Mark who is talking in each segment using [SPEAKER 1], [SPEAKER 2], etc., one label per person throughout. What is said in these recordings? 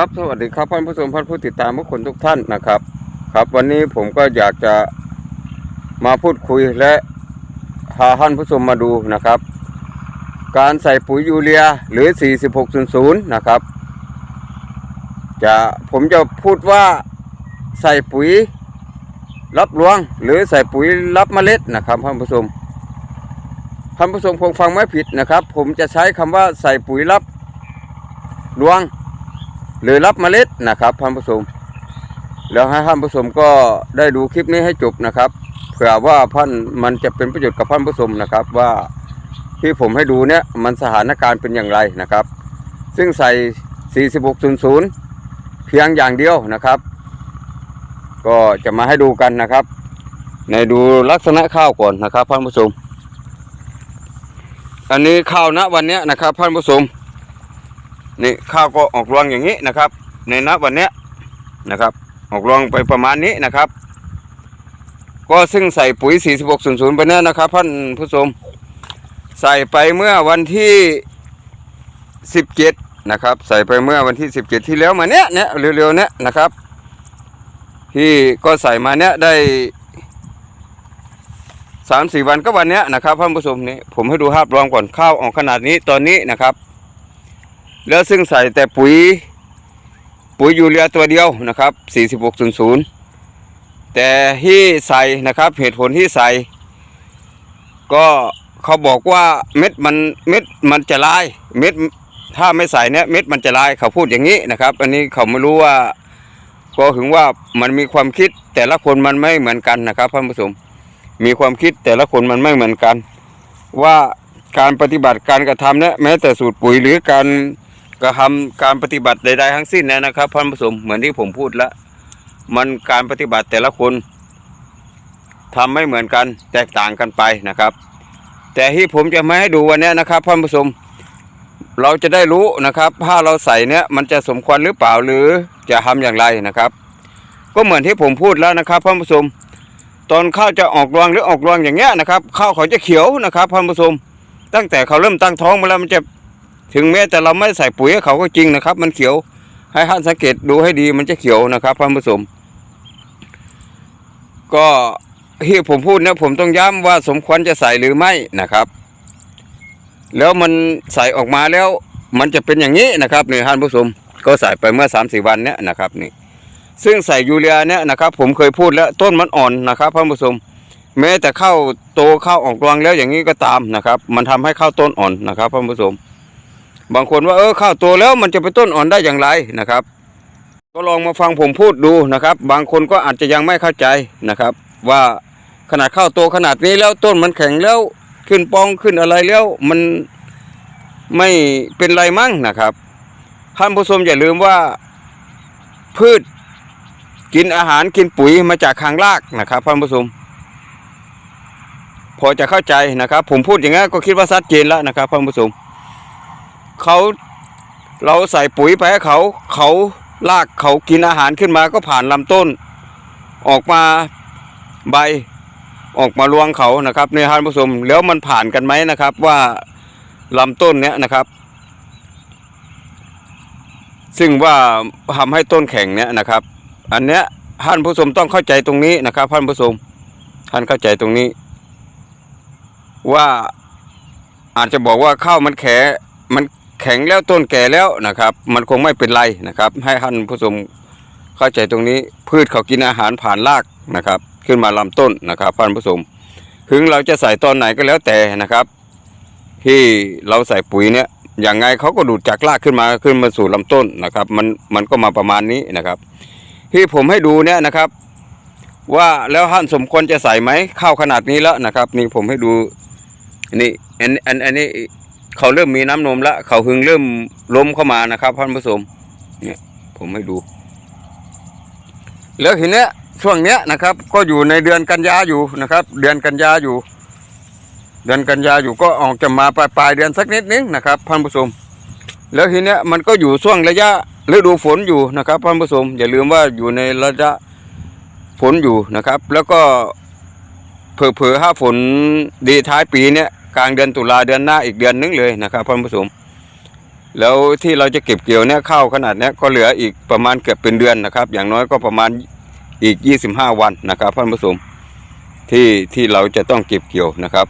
[SPEAKER 1] ครับสวัสดีครับท่านผู้ชมท่านผู้ติดตามทุกคนทุกท่านนะครับ ครับ วันนี้ผมก็อยากจะมาพูดคุยและพาท่านผู้ชมมาดูนะครับ การใส่ปุ๋ยยูเรียหรือ 4600 นะครับ จะผมจะพูดว่าใส่ปุ๋ยรับรวง หรือใส่ปุ๋ยรับเมล็ดนะครับท่านผู้ชมท่านผู้ชมคงฟังไม่ผิดนะครับ ผมจะใช้คำว่าใส่ปุ๋ยรับรวง หรือรับเมล็ดนะครับท่านผู้ชมแล้วให้ท่านผู้ชมก็ได้ดูคลิปนี้ให้จบนะครับเผื่อว่าท่านมันจะเป็นประโยชน์กับท่านผู้ชมนะครับว่าที่ผมให้ดูเนี่ยมันสถานการณ์เป็นอย่างไรนะครับ ซึ่งใส่ 4600 เพียงอย่างเดียวนะครับ ก็จะมาให้ดูกันนะครับ ในดูลักษณะข้าวก่อนนะครับท่านผู้ชมอันนี้ข้าวณวันนี้นะครับท่านผู้ชม นี่ข้าวก็ออกรวงอย่างนี้นะครับ ในนับวันนี้นะครับ ออกรวงไปประมาณนี้นะครับ ก็ซึ่งใส่ปุ๋ย 4600 ไปเนี่ยนะครับท่านผู้ชมใส่ไปเมื่อวันที่ 17 นะครับ ใส่ไปเมื่อวันที่ 17 ที่แล้วมาเนี้ยเนี้ยเร็วๆเนี้ยนะครับ ที่ก็ใส่มาเนี้ยได้สามสี่วันก็วันเนี้ยนะครับท่านผู้ชมนี่ผมให้ดูภาพรวมก่อนข้าวออกขนาดนี้ตอนนี้นะครับ แล้วซึ่งใส่แต่ปุ๋ย ปุ๋ยยูเรียตัวเดียวนะครับ 4600 แต่ที่ใส่นะครับเหตุผลที่ใส่ ก็เขาบอกว่าเม็ดมันเม็ดมันจะลายเม็ดถ้าไม่ใส่เนี่ยเม็ดมันจะลายเขาพูดอย่างนี้นะครับ อันนี้เขาไม่รู้ว่าก็ถึงว่ามันมีความคิดแต่ละคนมันไม่เหมือนกันนะครับท่านผู้ชมมีความคิดแต่ละคนมันไม่เหมือนกัน ว่าการปฏิบัติการกระทำเนี่ยแม้แต่สูตรปุ๋ยหรือการ กระทำการปฏิบัติใดๆทั้งสิ้นเนยนะครับท่านผู้ชมเหมือนที่ผมพูดแล้วมันการปฏิบัติแต่ละคนทำไม่เหมือนกันแตกต่างกันไปนะครับ แต่ที่ผมจะมาให้ดูวันนี้นะครับท่านผู้ชมเราจะได้รู้นะครับถ้าเราใส่เนี้ยมันจะสมควรหรือเปล่าหรือจะทำอย่างไรนะครับ ก็เหมือนที่ผมพูดแล้วนะครับท่านผู้ชมตอนข้าวจะออกรวงหรือออกรวงอย่างเงี้ยนะครับข้าวเขาจะเขียวนะครับท่านผู้ชมตั้งแต่เขาเริ่มตั้งท้องมาแล้วมันจะ ถึงแม้แต่เราไม่ใส่ปุ๋ยให้เขาก็จริงนะครับ มันเขียวให้ท่านสังเกตดูให้ดีมันจะเขียวนะครับท่านผู้ชมก็ที่ผมพูดนี่ผมต้องย้ำว่าสมควรจะใส่หรือไม่นะครับ แล้วมันใส่ออกมาแล้ว มันจะเป็นอย่างนี้นะครับนี่ท่านผู้ชมก็ใส่ไปเมื่อสามสี่วันเนี้ยนะครับนี่ ซึ่งใส่ยูเรียเนี่ยนะครับ ผมเคยพูดแล้วต้นมันอ่อนนะครับท่านผู้ชมแม้แต่ข้าวโตข้าวออกรวงแล้วอย่างนี้ก็ตามนะครับ มันทำให้ข้าวต้นอ่อนนะครับท่านผู้ชม บางคนว่าเออข้าวโตแล้วมันจะไปต้นอ่อนได้อย่างไรนะครับ ก็ลองมาฟังผมพูดดูนะครับ บางคนก็อาจจะยังไม่เข้าใจนะครับ ว่าขนาดข้าวโตขนาดนี้แล้วต้นมันแข็งแล้วขึ้นปองขึ้นอะไรแล้วมันไม่เป็นไรมั้งนะครับท่านผู้ชมอย่าลืมว่าพืชกินอาหารกินปุ๋ยมาจากขางรากนะครับท่านผู้ชมพอจะเข้าใจนะครับ ผมพูดอย่างนี้นก็คิดว่าชัดเจนแล้วนะครับท่านผู้ชม เขาเราใส่ปุ๋ยไปให้เขาเขาลากเขากินอาหารขึ้นมาก็ผ่านลำต้น ออกมาใบออกมารวงเขานะครับในท่านผู้ชมแล้วมันผ่านกันไหมนะครับว่าลำต้นเนี้ยนะครับ ซึ่งว่าทำให้ต้นแข็งเนี้ยนะครับ อันเนี้ยท่านผู้ชมต้องเข้าใจตรงนี้นะครับท่านผู้ชมท่านเข้าใจตรงนี้ ว่าอาจจะบอกว่าข้าวมันแข็มัน แข็งแล้วต้นแก่แล้วนะครับ มันคงไม่เป็นไรนะครับ ให้ท่านผู้ชมเข้าใจตรงนี้พืชเขากินอาหารผ่านรากนะครับ ขึ้นมาลำต้นนะครับท่านผู้ชมถึงเราจะใส่ตอนไหนก็แล้วแต่นะครับ ที่เราใส่ปุ๋ยเนี่ยอย่างไงเขาก็ดูดจากรากขึ้นมาขึ้นมาสู่ลำต้นนะครับ มันมันก็มาประมาณนี้นะครับ ที่ผมให้ดูเนี่ยนะครับ ว่าแล้วท่านสมควรจะใส่ไหมข้าวขนาดนี้แล้วนะครับ นี่ผมให้ดูนี่อันอันอันนี้ เขาเริ่มมีน้ำนมแล้วเขาหึงเริ่มล้มเข้ามานะครับท่านผู้ชมเนี่ยผมให้ดู แล้วทีเนี้ยช่วงเนี้ยนะครับ ก็อยู่ในเดือนกันยาอยู่นะครับ เดือนกันยาอยู่ เดือนกันยาอยู่ก็ออกจะมาปลายปลายเดือนสักนิดนึงนะครับท่านผู้ชมแล้วทีเนี้ยมันก็อยู่ช่วงระยะฤดูฝนอยู่นะครับท่านผู้ชมอย่าลืมว่าอยู่ในระยะฝนอยู่นะครับ แล้วก็เผลอๆถ้าฝนดีท้ายปีเนี้ย ลางเดือนตุลาเดือนหน้าอีกเดือนนึงเลยนะครับท่านผู้ชมแล้วที่เราจะเก็บเกี่ยวเนี่ยข้าวขนาดเนี้ยก็เหลืออีกประมาณเกือบเป็นเดือนนะครับ อย่างน้อยก็ประมาณอีก 25 วันนะครับท่านผู้ชมที่ที่เราจะต้องเก็บเกี่ยวนะครับ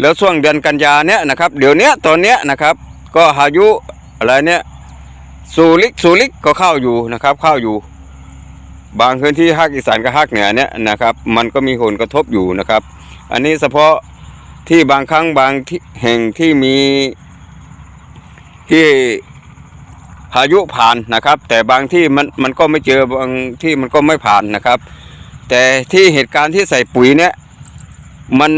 [SPEAKER 1] แล้วช่วงเดือนกันยาเนี่ยนะครับ เดี๋ยวเนี้ยตอนเนี้ยนะครับ ก็พายุอะไรเนี่ยสูริกสูริกก็เข้าอยู่นะครับเข้าอยู่ บางพื้นที่ภาคอีสานกับภาคเหนือเนี่ยนะครับ มันก็มีผลกระทบอยู่นะครับ อันนี้เฉพาะ ที่บางครั้งบางที่แห่งที่มีที่พายุผ่านนะครับ แต่บางที่มันมันก็ไม่เจอบางที่มันก็ไม่ผ่านนะครับ แต่ที่เหตุการณ์ที่ใส่ปุ๋ยเนี่ยมัน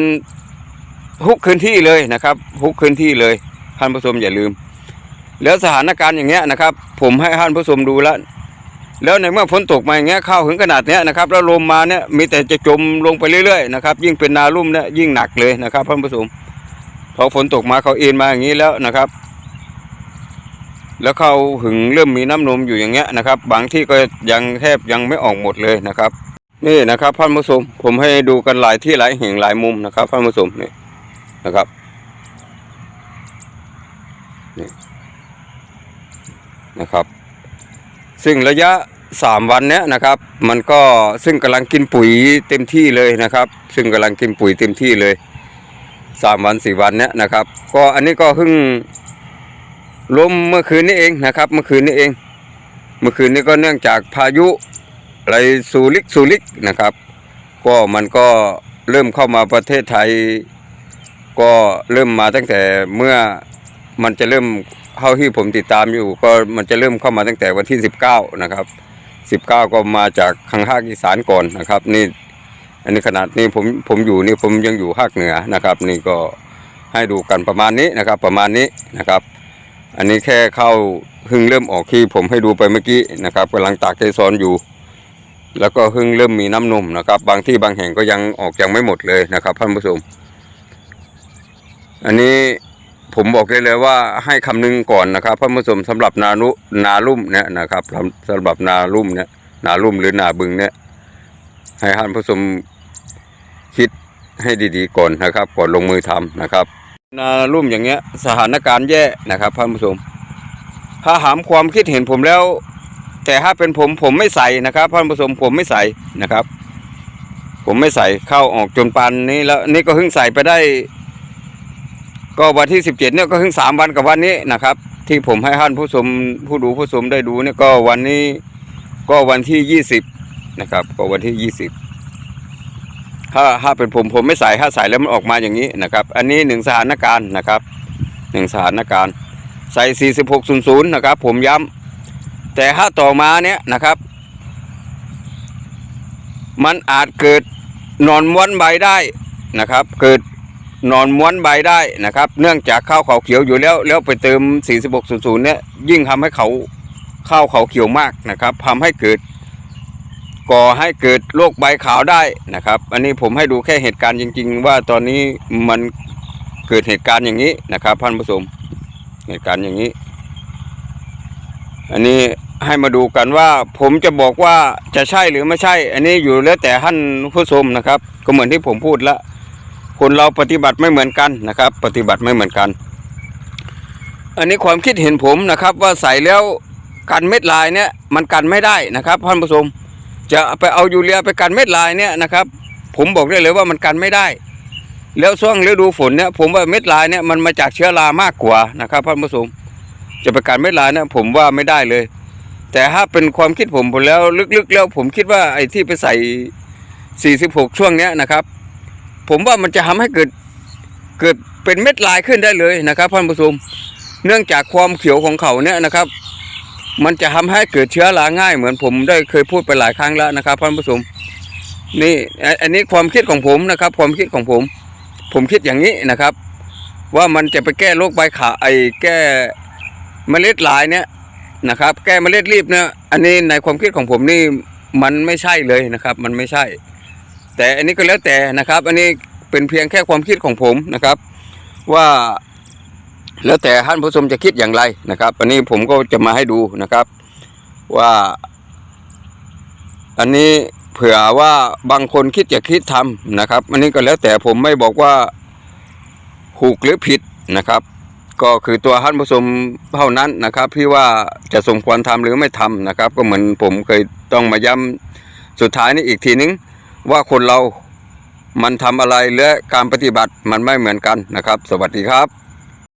[SPEAKER 1] ทุกพื้นที่เลยนะครับทุกพื้นที่เลยท่านผู้ชมอย่าลืม แล้วสถานการณ์อย่างเงี้ยนะครับ ผมให้ท่านผู้ชมดูแล้ว แล้วในเมื่อฝนตกมาอย่างเงี้ยข้าวถึงขนาดเนี้ยนะครับแล้วลมมาเนี่ยมีแต่จะจมลงไปเรื่อยๆนะครับยิ่งเป็นนาลุ่มเนี่ยยิ่งหนักเลยนะครับท่านผู้ชมพอฝนตกมาเขาเอ็นมาอย่างนี้แล้วนะครับ แล้วเขาหึงเริ่มมีน้ำนมอยู่อย่างเงี้ยนะครับ บางที่ก็ยังแทบยังไม่ออกหมดเลยนะครับ นี่นะครับท่านผู้ชมผมให้ดูกันหลายที่หลายแห่งหลายมุมนะครับท่านผู้ชมนี่นะครับนี่นะครับ ซึ่งระยะสามวันเนี้ยนะครับ มันก็ซึ่งกำลังกินปุ๋ยเต็มที่เลยนะครับ ซึ่งกำลังกินปุ๋ยเต็มที่เลยสามวันสี่วันเนี้ยนะครับ ก็อันนี้ก็เพิ่งล้มเมื่อคืนนี้เองนะครับ เมื่อคืนนี้เอง เมื่อคืนนี้ก็เนื่องจากพายุไรสูริกสูริกนะครับ ก็มันก็เริ่มเข้ามาประเทศไทย ก็เริ่มมาตั้งแต่เมื่อมันจะเริ่ม เท่าที่ผมติดตามอยู่ก็มันจะเริ่มเข้ามาตั้งแต่วันที่ 19 นะครับ 19 ก็มาจากทางภาคอีสานก่อนนะครับ นี่อันนี้ขนาดนี้ผมผมอยู่นี่ผมยังอยู่ภาคเหนือนะครับ นี่ก็ให้ดูกันประมาณนี้นะครับ ประมาณนี้นะครับ อันนี้แค่เข้าเพิ่งเริ่มออกที่ผมให้ดูไปเมื่อกี้นะครับกำลังตากเกสรอยู่ แล้วก็เพิ่งเริ่มมีน้ำนมนะครับ บางที่บางแห่งก็ยังออกยังไม่หมดเลยนะครับท่านผู้ชมอันนี้ ผมบอกได้เลยว่าให้คำนึงก่อนนะครับท่านผู้ชมสำหรับนานุนาลุ่มเนี่ยนะครับสำหรับนาลุ่มเนี่ยนาลุ่มหรือนาบึงเนี่ยให้ท่านผู้ชมคิดให้ดีๆก่อนนะครับ ก่อนลงมือทำนะครับ นาลุ่มอย่างเงี้ยสถานการณ์แย่นะครับท่านผู้ชมถ้าถามความคิดเห็นผมแล้ว แต่ถ้าเป็นผมผมไม่ใส่นะครับท่านผู้ชมผมไม่ใส่นะครับ ผมไม่ใส่เข้าออกจนปานนี้แล้วนี่ก็เพิ่งใส่ไปได้ ก็วันที่สิบเจ็ดเนี่ยก็เพิ่งสามวันกับวันนี้นะครับ ที่ผมให้ท่านผู้ชมผู้ดูผู้ชมได้ดูเนี่ยก็วันนี้ก็วันที่ยี่สิบนะครับ ก็วันที่ยี่สิบถ้าถ้าเป็นผมผมไม่ใส่ถ้าใส่แล้วมันออกมาอย่างนี้นะครับ อันนี้หนึ่งสถานการณ์นะครับหนึ่งสถานการณ์ ใส่สี่สิบหกศูนย์ศูนย์นะครับ ผมย้ำแต่ถ้าต่อมาเนี่ยนะครับ มันอาจเกิดนอนม้วนใบได้นะครับ เกิด นอนม้วนใบได้นะครับ เนื่องจากข้าวเขาเขียวอยู่แล้วแล้วไปเติม 4600 เนี่ยยิ่งทำให้เขาข้าวเขาเขียวมากนะครับทำให้เกิด ก่อให้เกิดโรคใบขาวได้นะครับ อันนี้ผมให้ดูแค่เหตุการณ์จริง ๆ ว่าตอนนี้มันเกิดเหตุการณ์อย่างนี้นะครับท่านผู้ชมเหตุการณ์อย่างนี้ อันนี้ให้มาดูกันว่าผมจะบอกว่าจะใช่หรือไม่ใช่ อันนี้อยู่แล้วแต่ท่านผู้ชมนะครับ ก็เหมือนที่ผมพูดแล้ว คนเราปฏิบัติไม่เหมือนกันนะครับ ปฏิบัติไม่เหมือนกัน อันนี้ความคิดเห็นผมนะครับ ว่าใส่แล้วกันเม็ดลายเนี่ยมันกันไม่ได้นะครับท่านผู้ชมจะไปเอายูเรียไปกันเม็ดลายเนี่ยนะครับ ผมบอกได้เลยว่ามันกันไม่ได้ แล้วช่วงฤดูฝนเนี่ยผมว่าเม็ดลายเนี่ยมันมาจากเชื้อรามากกว่านะครับท่านผู้ชมจะไปกันเม็ดลายเนี่ยผมว่าไม่ได้เลย แต่ถ้าเป็นความคิดผมผมแล้วลึกๆแล้วผมคิดว่าไอ้ที่ไปใส่ 46 ช่วงเนี้ยนะครับ ผมว่ามันจะทำให้เกิดเกิดเป็นเม็ดลายขึ้นได้เลยนะครับท่านผู้ชมเนื่องจากความเขียวของเขาเนี่ยนะครับ มันจะทำให้เกิดเชื้อราง่าย เหมือนผมได้เคยพูดไปหลายครั้งแล้วนะครับท่านผู้ชมนี่อันอันนี้ความคิดของผมนะครับ ความคิดของผม ผมคิดอย่างนี้นะครับ ว่ามันจะไปแก้โรคใบขาไอแก้เมล็ดลายเนี่ยนะครับ แก้เมล็ดรีบเนี่ยอันนี้ในความคิดของผมนี่มันไม่ใช่เลยนะครับ มันไม่ใช่ แต่อันนี้ก็แล้วแต่นะครับ อันนี้เป็นเพียงแค่ความคิดของผมนะครับ ว่าแล้วแต่ท่านผู้ชมจะคิดอย่างไรนะครับ อันนี้ผมก็จะมาให้ดูนะครับ ว่า อันนี้เผื่อว่าบางคนคิดจะคิดทำนะครับ อันนี้ก็แล้วแต่ผมไม่บอกว่าถูกหรือผิดนะครับ ก็คือตัวท่านผู้ชมเท่านั้นนะครับที่ว่าจะสมควรทำหรือไม่ทำนะครับ ก็เหมือนผมเคยต้องมาย้ำสุดท้ายนี้อีกทีนึง ว่าคนเรามันทำอะไรและการปฏิบัติมันไม่เหมือนกันนะครับ สวัสดีครับ